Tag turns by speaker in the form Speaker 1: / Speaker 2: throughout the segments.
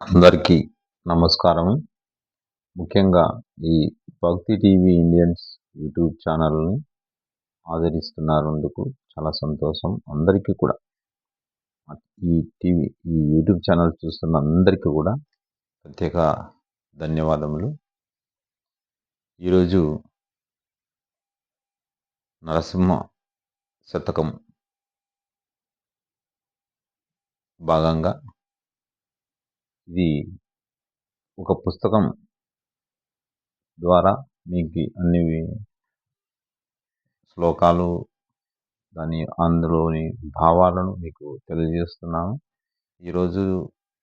Speaker 1: అందరికీ నమస్కారం. ముఖ్యంగా ఈ భక్తి టీవీ ఇండియన్స్ యూట్యూబ్ ఛానల్ని ఆదరిస్తున్నందుకు చాలా సంతోషం. అందరికీ కూడా ఈ టీవీ ఈ యూట్యూబ్ ఛానల్ చూస్తున్న అందరికీ కూడా ప్రత్యేక ధన్యవాదములు. ఈరోజు నరసింహ శతకం భాగంగా ఇది ఒక పుస్తకం ద్వారా మీకు అన్ని శ్లోకాలు దాని అందులోని భావాలను మీకు తెలియజేస్తున్నాను. ఈరోజు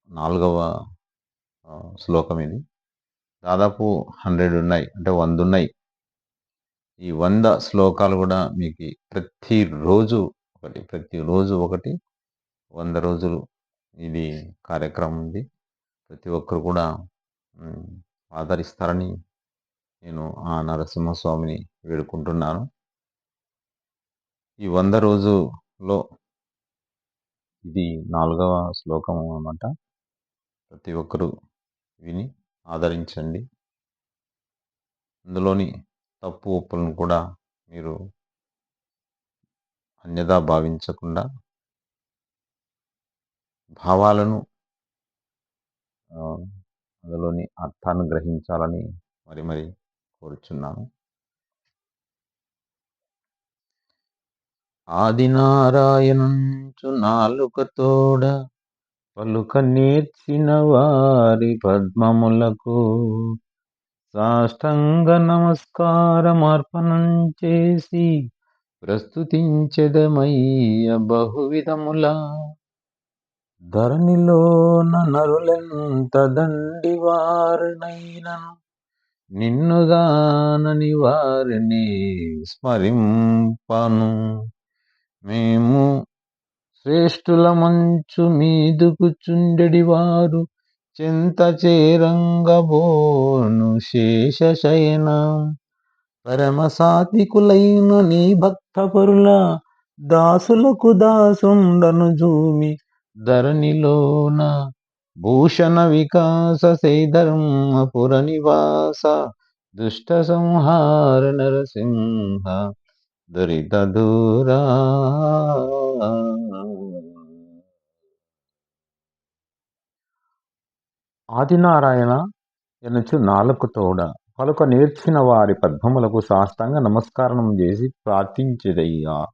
Speaker 1: నాలుగవ శ్లోకం ఇది. దాదాపు హండ్రెడ్ ఉన్నాయి అంటే వంద ఉన్నాయి. ఈ వంద శ్లోకాలు కూడా మీకు ప్రతిరోజు ఒకటి ప్రతిరోజు ఒకటి వంద రోజులు ఇది కార్యక్రమం ఉంది. ప్రతి ఒక్కరు కూడా ఆదరిస్తారని నేను ఆ నరసింహస్వామిని వేడుకుంటున్నాను. ఈ వంద రోజులో ఇది నాలుగవ శ్లోకం అన్నమాట. ప్రతి ఒక్కరూ విని ఆదరించండి. అందులోని తప్పు ఒప్పులను కూడా మీరు అన్యదా భావించకుండా భావాలను అందులోని అర్థాన్ని గ్రహించాలని మరి మరి కోరుచున్నాను. ఆదినారాయణంచు నాలుకతోడ పలుక నేర్చిన వారి పద్మములకు సాష్టంగ నమస్కారమర్పణం చేసి ప్రస్తుతించెదమయ్య బహువిధముల ధరణిలోన నరులెంత దండి వారినైనను నిన్నుగానని వారిని స్మరింపను. మేము శ్రేష్ఠుల మంచు మీదుకు చుండెడి వారు చింత చేరంగబోను శేషశయన. పరమసాత్వికులైన నీ భక్తపరుల దాసులకు దాసుండను జూమి ధరణిలోన భూషణ వికాస సైధర్మపుర నివాస దుష్ట సంహార నరసింహ దురిత దూరా. ఆదినారాయణ ఎనచు నాలుగు తోడ పలుక నేర్చిన వారి పద్మములకు సాష్టాంగ నమస్కారం చేసి ప్రార్థించిదయ్యా.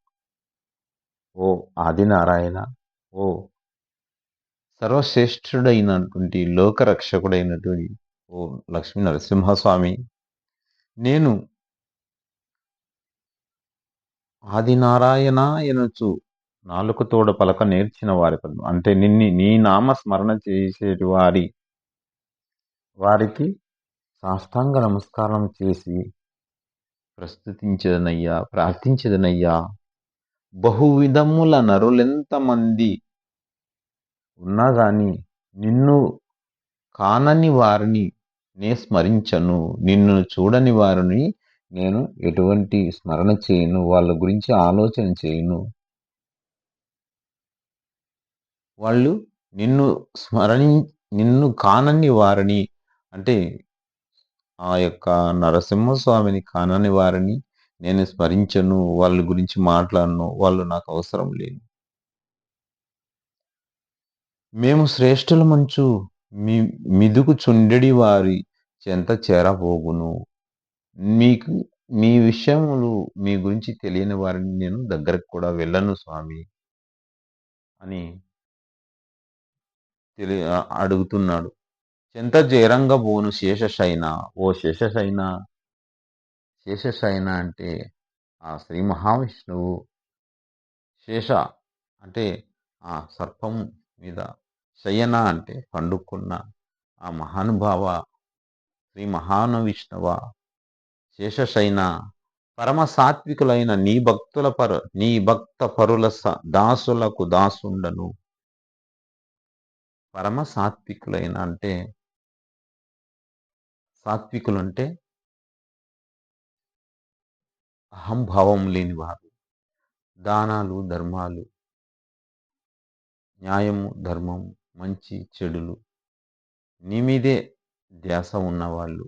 Speaker 1: ఓ ఆదినారాయణ ఓ సర్వశ్రేష్ఠుడైనటువంటి లోకరక్షకుడైనటువంటి ఓ లక్ష్మీ నరసింహస్వామి నేను ఆదినారాయణ ఎనుచు నాలుగు తోడ పలక నేర్చిన వారి పద్మ అంటే నిన్ని నీ నామ స్మరణ చేసేటి వారి వారికి సాష్టాంగ నమస్కారం చేసి ప్రస్తుతించదనయ్యా ప్రార్థించదనయ్యా. బహువిధముల నరులెంతమంది ఉన్నా గాని నిన్ను కానని వారిని నే స్మరించను. నిన్ను చూడని వారిని నేను ఎటువంటి స్మరణ చేయను. వాళ్ళ గురించి ఆలోచన చేయను. వాళ్ళు నిన్ను స్మరణి నిన్ను కానని వారిని అంటే ఆ యొక్క నరసింహస్వామిని కానని వారిని నేను స్మరించను. వాళ్ళ గురించి మాట్లాడను. వాళ్ళు నాకు అవసరం లేదు. మేము శ్రేష్ఠుల మంచు మీ మిదుకు చుండెడి వారి చెంత చేరబోగును. మీకు మీ విషయములు మీ గురించి తెలియని వారిని నేను దగ్గరకు కూడా వెళ్ళను స్వామి అని తెలి అడుగుతున్నాడు. చెంత చేరంగబోను శేషశైన ఓ శేషశైన శేషశైన అంటే ఆ శ్రీ మహావిష్ణువు శేష అంటే ఆ సర్పం మీద శయన అంటే పండుకున్న ఆ మహానుభావ శ్రీ మహాను విష్ణవ శేషశైన పరమ సాత్వికులైన నీ భక్తుల పరు నీ భక్త పరుల దాసులకు దాసుండను. పరమ సాత్వికులైన అంటే సాత్వికులు అంటే అహంభావం లేని వారు. దానాలు ధర్మాలు న్యాయము ధర్మము. మంచి చెడులు. నీ మీదే ధ్యాస ఉన్నవాళ్ళు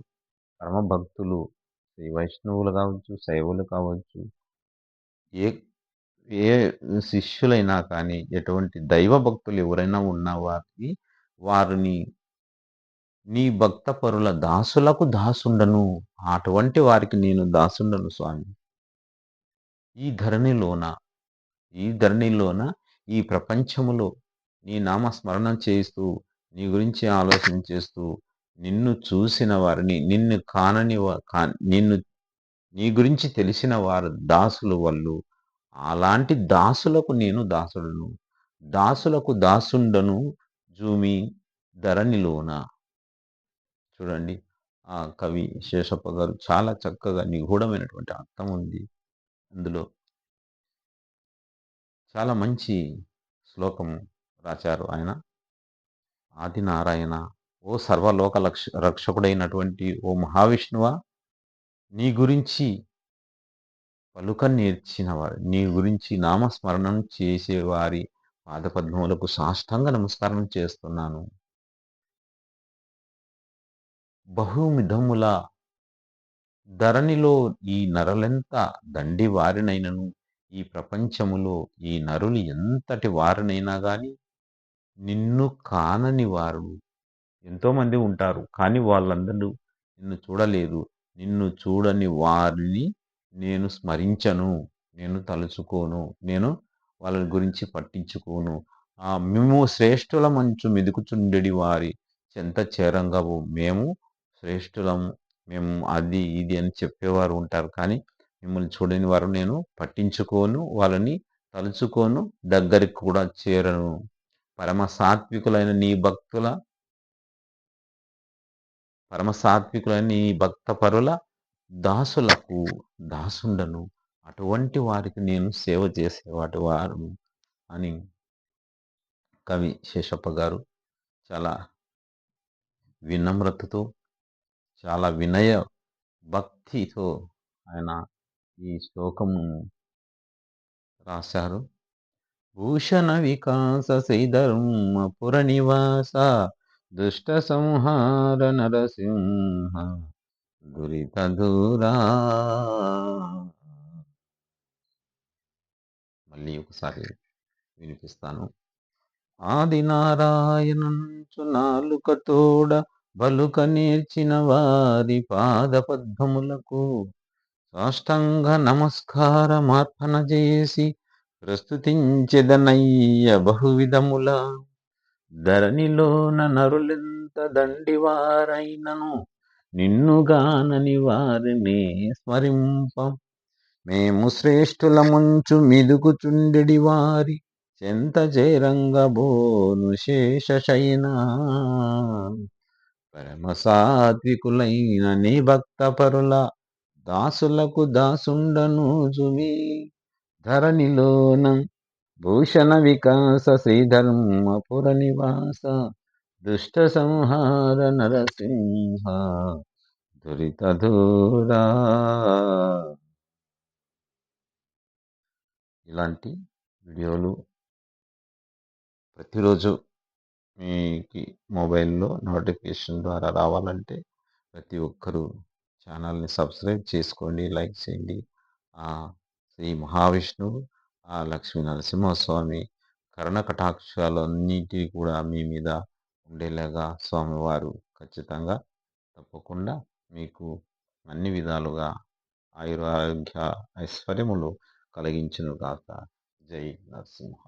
Speaker 1: పరమ భక్తులు శ్రీ వైష్ణవులు కావచ్చు శైవులు కావచ్చు ఏ ఏ శిష్యులైనా కానీ ఎటువంటి దైవ భక్తులు ఎవరైనా ఉన్న వారికి వారిని నీ భక్త పరుల దాసులకు దాసుండను. అటువంటి వారికి నేను దాసుండను స్వామి. ఈ ధరణిలోన ఈ ధరణిలోన ఈ ప్రపంచములో నీ నామస్మరణం చేస్తూ నీ గురించి ఆలోచన చేస్తూ నిన్ను చూసిన వారిని నిన్ను కానని కా నిన్ను నీ గురించి తెలిసిన వారు దాసులు వాళ్ళు అలాంటి దాసులకు నేను దాసుడును. దాసులకు దాసుండను జూమి ధరణిలోన చూడండి ఆ కవి శేషప్ప గారు చాలా చక్కగా నిగూఢమైనటువంటి అర్థం ఉంది. అందులో చాలా మంచి శ్లోకం రాశారు ఆయన. ఆదినారాయణ ఓ సర్వలోక లక్ష రక్షకుడైనటువంటి ఓ మహావిష్ణువ నీ గురించి పలుక నేర్చినవారు నీ గురించి నామస్మరణం చేసేవారి పాదపద్మములకు సాష్టాంగ నమస్కారం చేస్తున్నాను. బహుమిధముల ధరణిలో ఈ నరలెంత దండి వారినైనను ఈ ప్రపంచములో ఈ నరులు ఎంతటి వారినైనా కానీ నిన్ను కానని వారు ఎంతోమంది ఉంటారు కానీ వాళ్ళందరూ నిన్ను చూడలేదు. నిన్ను చూడని వారిని నేను స్మరించను. నేను తలుచుకోను. నేను వాళ్ళ గురించి పట్టించుకోను. ఆ మేము శ్రేష్ఠుల మంచు మెదుకుచుండెడి వారి చెంత చేరంగవు. మేము శ్రేష్ఠులము మేము అది ఇది అని చెప్పేవారు ఉంటారు. కానీ మిమ్మల్ని చూడని వారు నేను పట్టించుకోను. వాళ్ళని తలుచుకోను. దగ్గరికి కూడా చేరను. పరమ సాత్వికులైన నీ భక్తుల పరమ సాత్వికులైన నీ భక్త పరుల దాసులకు దాసుండను. అటువంటి వారికి నేను సేవ చేసేవాటి వారు అని కవి శేషప్ప గారు చాలా వినమ్రతతో చాలా వినయ భక్తితో ఆయన ఈ శ్లోకము రాశారు. భూషణ వికాస శ్రీధర్మ పుర నివాస దుష్ట సంహార నరసింహ గురితూరా మళ్ళీ ఒకసారి వినిపిస్తాను. ఆది నారాయణంచు నాలుక తోడ బలుక నేర్చిన వారి పాద పద్మములకు సాష్టంగ నమస్కారమార్పణ చేసి ప్రస్తుతించెదనయ్య బహువిధముల ధరణిలోన నరులెంత దండివారైనను? నిన్నుగానని వారిని స్మరింపం. మేము శ్రేష్ఠుల ముంచు మిదుకుచుండెడి వారి చెంత చేరంగబోను శేషశైన పరమ సాత్వికులైన నీ భక్త పరుల దాసులకు దాసుండను జుమి ధరణిలోన భూషణ వికాస శ్రీధర్మపుర నివాస దుష్ట సంహార నరసింహ దురితధూరా ఇలాంటి వీడియోలు ప్రతిరోజు మీకు మొబైల్లో నోటిఫికేషన్ ద్వారా రావాలంటే ప్రతి ఒక్కరూ ఛానల్ని సబ్స్క్రైబ్ చేసుకోండి లైక్ చేయండి. శ్రీ మహావిష్ణువు ఆ లక్ష్మీ నరసింహస్వామి కర్ణ కటాక్షాలన్నిటి కూడా మీ మీద ఉండేలాగా స్వామివారు ఖచ్చితంగా తప్పకుండా మీకు అన్ని విధాలుగా ఆయురారోగ్య ఐశ్వర్యములు కలిగించును కాక జై నరసింహ.